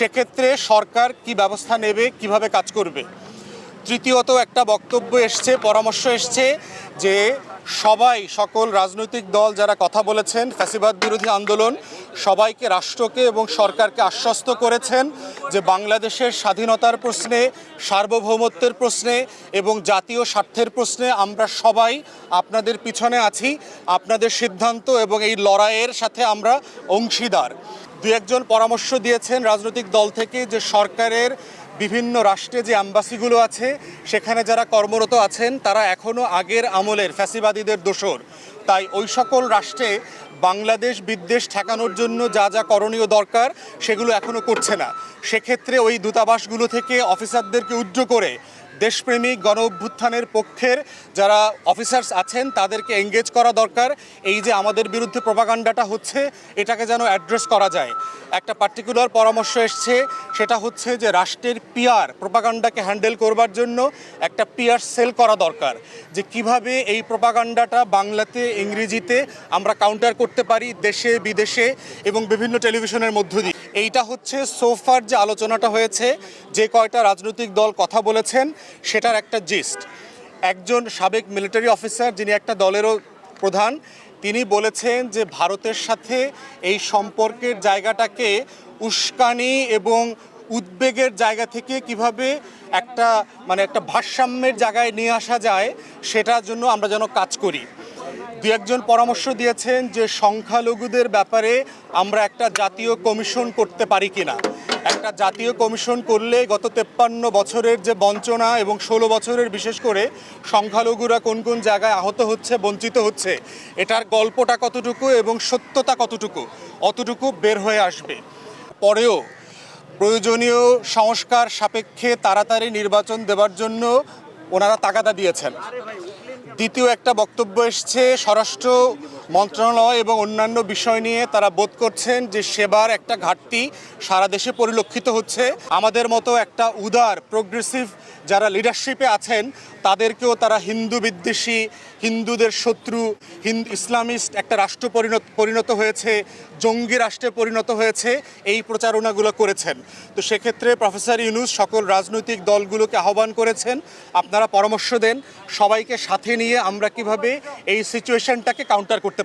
সেক্ষেত্রে সরকার কি ব্যবস্থা নেবে, কীভাবে কাজ করবে? তৃতীয়ত একটা বক্তব্য এসছে, পরামর্শ এসছে যে সবাই, সকল রাজনৈতিক দল যারা কথা বলেছেন, ফ্যাসিবাদ বিরোধী আন্দোলন, সবাইকে রাষ্ট্রকে এবং সরকারকে আশ্বস্ত করেছেন যে বাংলাদেশের স্বাধীনতার প্রশ্নে, সার্বভৌমত্বের প্রশ্নে এবং জাতীয় স্বার্থের প্রশ্নে আমরা সবাই আপনাদের পিছনে আছি। আপনাদের সিদ্ধান্ত এবং এই লড়াইয়ের সাথে আমরা অংশীদার। দু একজন পরামর্শ দিয়েছেন রাজনৈতিক দল থেকে যে সরকারের বিভিন্ন রাষ্ট্রে যে অ্যাম্বাসিগুলো আছে, সেখানে যারা কর্মরত আছেন, তারা এখনও আগের আমলের ফ্যাসিবাদীদের দোষর। তাই ওই সকল রাষ্ট্রে বাংলাদেশ বিদ্বেষ ঠেকানোর জন্য যা যা করণীয় দরকার, সেগুলো এখনও করছে না। সেক্ষেত্রে ওই দূতাবাসগুলো থেকে অফিসারদেরকে উজ্জ্ব করে দেশপ্রেমিক গণ অভ্যুত্থানের পক্ষের যারা অফিসার্স আছেন, তাদেরকে এঙ্গেজ করা দরকার। এই যে আমাদের বিরুদ্ধে প্রপাগান্ডাটা হচ্ছে, এটাকে যেন অ্যাড্রেস করা যায়। একটা পার্টিকুলার পরামর্শ এসছে, সেটা হচ্ছে যে রাষ্ট্রের পিয়ার প্রপাগান্ডাকে হ্যান্ডেল করবার জন্য একটা পিয়ার সেল করা দরকার। যে কীভাবে এই প্রপাগান্ডাটা বাংলাতে, ইংরেজিতে আমরা কাউন্টার করতে পারি দেশে, বিদেশে এবং বিভিন্ন টেলিভিশনের মধ্য দিয়ে। এইটা হচ্ছে সোফার যে আলোচনাটা হয়েছে, যে কয়টা রাজনৈতিক দল কথা বলেছেন, সেটার একটা জিস্ট একজন সাবেক মিলিটারি অফিসার যিনি একটা দলেরও প্রধান, তিনি বলেছেন যে ভারতের সাথে এই সম্পর্কের জায়গাটাকে উস্কানি এবং উদ্বেগের জায়গা থেকে কীভাবে একটা মানে একটা ভারসাম্যের জায়গায় নিয়ে আসা যায়, সেটার জন্য আমরা যেন কাজ করি। দু একজন পরামর্শ দিয়েছেন যে সংখ্যালঘুদের ব্যাপারে আমরা একটা জাতীয় কমিশন করতে পারি কিনা। একটা জাতীয় কমিশন করলে গত তেপ্পান্ন বছরের যে বঞ্চনা এবং ষোলো বছরের বিশেষ করে সংখ্যালঘুরা কোন কোন জায়গায় আহত হচ্ছে, বঞ্চিত হচ্ছে, এটার গল্পটা কতটুকু এবং সত্যতা কতটুকু, অতটুকু বের হয়ে আসবে। পরেও প্রয়োজনীয় সংস্কার সাপেক্ষে তাড়াতাড়ি নির্বাচন দেওয়ার জন্য ওনারা তাগাদা দিয়েছেন। দ্বিতীয় একটা বক্তব্য এসছে স্বরাষ্ট্র মন্ত্রণালয় এবং অন্যান্য বিষয় নিয়ে তারা বোধ করছেন যে সেবার একটা ঘাটতি সারা দেশে পরিলক্ষিত হচ্ছে। আমাদের মতো একটা উদার প্রোগ্রেসিভ যারা লিডারশিপে আছেন, তাদেরকেও তারা হিন্দু বিদ্বেষী, হিন্দুদের শত্রু হিন্দু ইসলামিস্ট একটা রাষ্ট্র পরিণত পরিণত হয়েছে, জঙ্গি রাষ্ট্রে পরিণত হয়েছে, এই প্রচারণাগুলো করেছেন। তো সেক্ষেত্রে প্রফেসর ইউনুস সকল রাজনৈতিক দলগুলোকে আহ্বান করেছেন, আপনারা পরামর্শ দেন, সবাইকে সাথে নিয়ে আমরা কীভাবে এই সিচুয়েশনটাকে কাউন্টার করতে